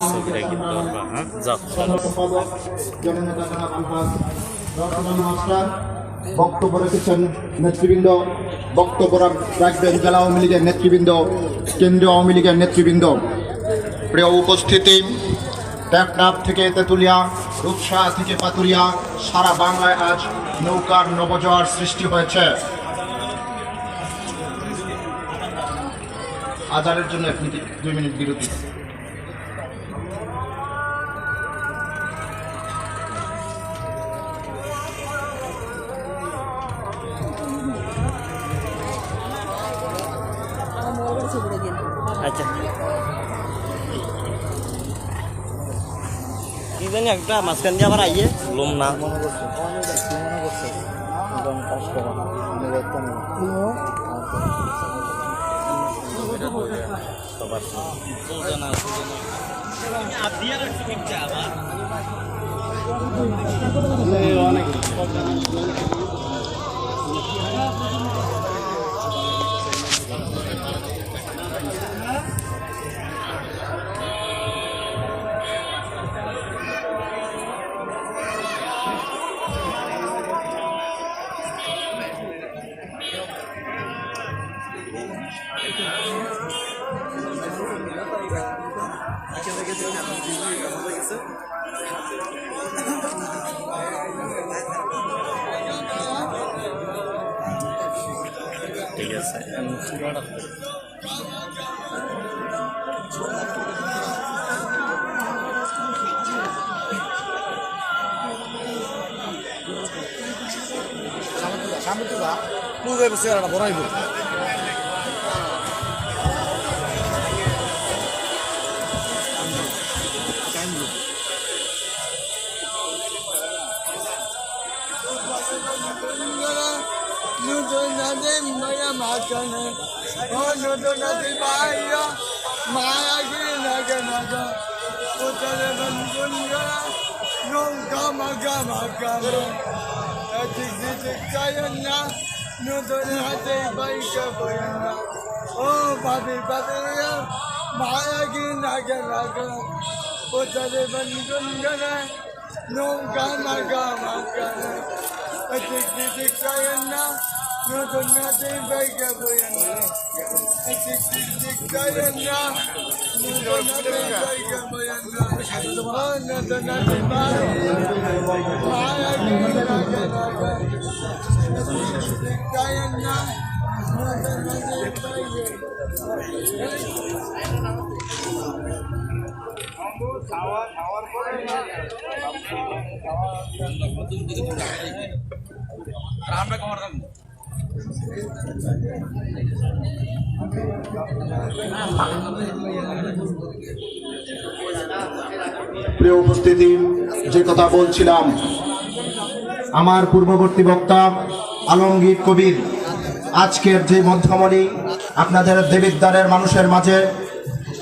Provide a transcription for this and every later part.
হ্যাঁ বক্তব্য রেখেছেন নেতৃবৃন্দ। বক্তব্য রাখবেন জেলা আওয়ামী লীগের নেতৃবৃন্দ কেন্দ্রীয় আওয়ামী লীগের নেতৃবৃন্দ। প্রিয় উপস্থিতি টেকনাফ থেকে তেঁতুলিয়া রূপসা থেকে পাতুরিয়া সারা বাংলায় আজ নৌকার নবজোয়ার সৃষ্টি হয়েছে। আজারের জন্য মিনিট দুই মিনিট বিরতি। জানি একটা মাঝখান দিয়ে আবার আইয়ে। লোম না। ঠিক আছে সামনে তো পুজো চেহারাটা বড়াইব Thank you. નું તો નથી મારા માતાને ઓનું તો નથી ભાઈઓ મારા ગીર નાગે નાગો પોતાને બંધુન ગયો નું ગમ ગમ ગમે અધિક દીક કાયના નું તો નથી ભાઈ કે ભયના ઓ ભાભી ભાભી મારા ગીર નાગે નાગો પોતાને બંધુન ગયો નું ગમ ગમ ગમે التكتيك داينا نقول نادين بيقى ضينا التكتيك داينا نقول نادين بيقى ضينا أنا دنادين بيقى معايا قلنا قلنا التكتيك داينا نقول نادين بيقى প্রিয় উপস্থিতি, যে কথা বলছিলাম, আমার পূর্ববর্তী বক্তা আলমগীর কবির, আজকের যে মধ্যমণি, আপনাদের দেবিদ্বারের মানুষের মাঝে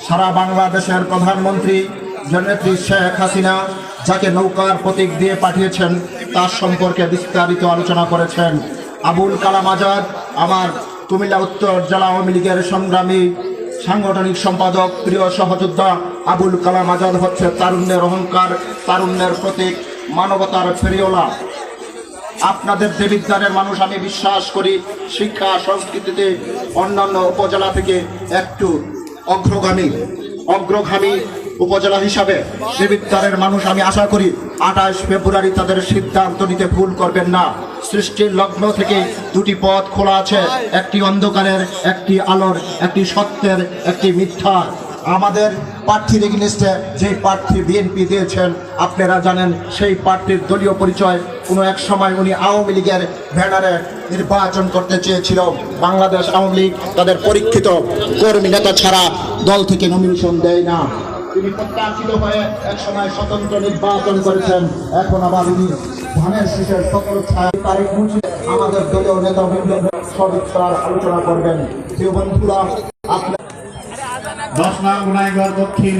সারা বাংলাদেশের প্রধানমন্ত্রী জননেত্রী শেখ হাসিনা যাকে নৌকার প্রতীক দিয়ে পাঠিয়েছেন, তার সম্পর্কে বিস্তারিত আলোচনা করেছেন আবুল কালাম আজাদ, আমার কুমিল্লা উত্তর জেলা আওয়ামী লীগের সংগ্রামী সাংগঠনিক সম্পাদক প্রিয় সহযোদ্ধা আবুল কালাম আজাদ হচ্ছে তারুণ্যের অহংকার, তারুণ্যের প্রতীক, মানবতার ফেরিওলা। আপনাদের দেবিদ্বারের মানুষ, আমি বিশ্বাস করি শিক্ষা, সংস্কৃতিতে অন্যান্য উপজেলা থেকে একটু অগ্রগামী। অগ্রগামী উপজেলা হিসাবে দেবিদ্বারের মানুষ আমি আশা করি আঠাশ ফেব্রুয়ারি তাদের সিদ্ধান্ত নিতে ভুল করবেন না। সৃষ্টির লগ্ন থেকে দুটি পথ খোলা আছে, একটি অন্ধকারের, একটি আলোর, একটি সত্যের, একটি মিথ্যা আমাদের প্রার্থীর এগেনিস্টে যে প্রার্থী বিএনপি দিয়েছেন, আপনারা জানেন সেই প্রার্থীর দলীয় পরিচয় কোনো এক সময় উনি আওয়ামী লীগের ব্যানারে নির্বাচন করতে চেয়েছিল। বাংলাদেশ আওয়ামী লীগ তাদের পরীক্ষিত কর্মী নেতা ছাড়া দল থেকে নমিনেশন দেয় না। তিনি প্রত্যাশিত হয়ে এক সময় স্বতন্ত্র নির্বাচন করেছেন। এখন আবার উনি ধানের শীষের সকল ছায় তারিখ মুছে আমাদের দলীয় নেতা সবিস্তার আলোচনা করবেন। যে বন্ধুরা, আপনার দশ নং গুনাইগড় দক্ষিণ